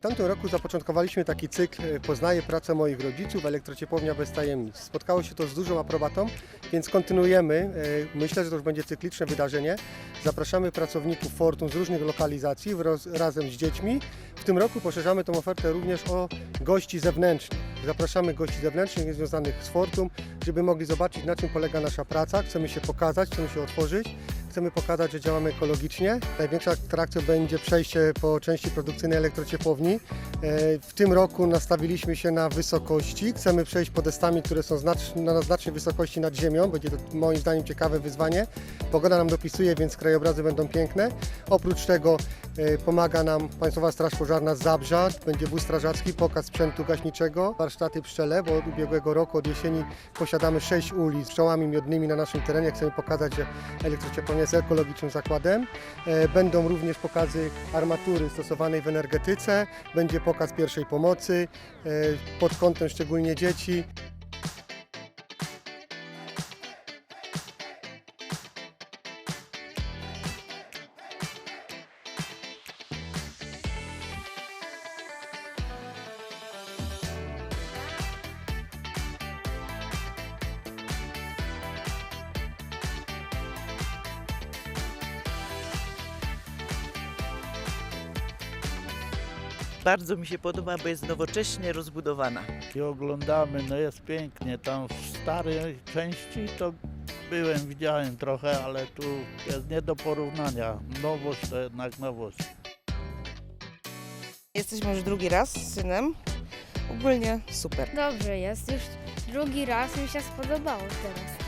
W tamtym roku zapoczątkowaliśmy taki cykl e, Poznaję pracę moich rodziców, elektrociepłownia bez tajemnic. Spotkało się to z dużą aprobatą, więc kontynuujemy. E, Myślę, że to już będzie cykliczne wydarzenie. Zapraszamy pracowników Fortum z różnych lokalizacji razem z dziećmi. W tym roku poszerzamy tą ofertę również o gości zewnętrznych. Zapraszamy gości zewnętrznych niezwiązanych z Fortum, żeby mogli zobaczyć na czym polega nasza praca. Chcemy się pokazać, chcemy się otworzyć. Chcemy pokazać, że działamy ekologicznie. Największa atrakcją będzie przejście po części produkcyjnej elektrociepłowni. E, W tym roku nastawiliśmy się na wysokości. Chcemy przejść podestami, które są na znacznej wysokości nad ziemią. Będzie to moim zdaniem ciekawe wyzwanie. Pogoda nam dopisuje, więc krajobrazy będą piękne. Oprócz tego pomaga nam Państwowa Straż Pożarna z Zabrza. Będzie wóz strażacki, pokaz sprzętu gaśniczego, warsztaty pszczele, bo od ubiegłego roku, od jesieni posiadamy sześć uli z pszczołami miodnymi na naszym terenie. Chcemy pokazać, że elektrociepłownia jest ekologicznym zakładem. E, Będą również pokazy armatury stosowanej w energetyce, będzie pokaz pierwszej pomocy e, pod kątem szczególnie dzieci. Bardzo mi się podoba, bo jest nowocześnie rozbudowana. i oglądamy, no jest pięknie. Tam w starej części to byłem, widziałem trochę, ale tu jest nie do porównania. Nowość to jednak nowość. Jesteśmy już drugi raz z synem. Ogólnie super. Dobrze jest, już drugi raz mi się spodobało teraz.